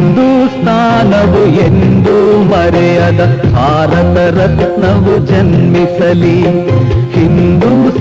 ಹಿಂದೂಸ್ತಾನವು ಎಂದೂ ಮರೆಯದ ಭಾರತ ರತ್ನವು ಜನ್ಮಿಸಲಿ ಹಿಂದೂ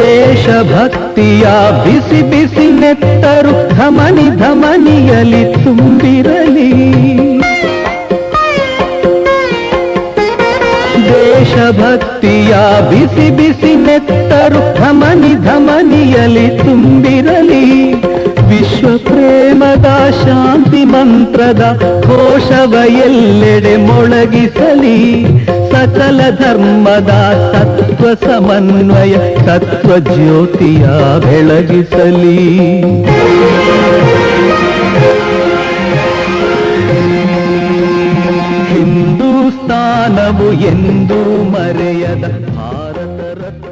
ದೇಶಭಕ್ತಿಯ ಬಿಸಿ ಬಿಸಿ ನೆತ್ತರು ಧಮನಿ ಧಮನಿಯಲಿ ದೇಶಭಕ್ತಿಯ ಬಿಸಿ ಬಿಸಿ ನೆತ್ತರು ಧಮನಿ ಧಮನಿಯಲಿ ತುಂಬಿರಲಿ. ವಿಶ್ವ ಪ್ರೇಮದ ಶಾಂತಿ ಮಂತ್ರದ ಘೋಷವ ಎಲ್ಲೆಡೆ ಮೊಳಗಿಸಲಿ. ಸಕಲ ಧರ್ಮದ ತತ್ವ ಸಮನ್ವಯ, ತತ್ವ ಜ್ಯೋತಿಯ ಬೆಳಗಿಸಲಿ. ಹಿಂದೂಸ್ತಾನವು ಎಂದು ಮರೆಯದ ಭಾರತ ರತ್ನ.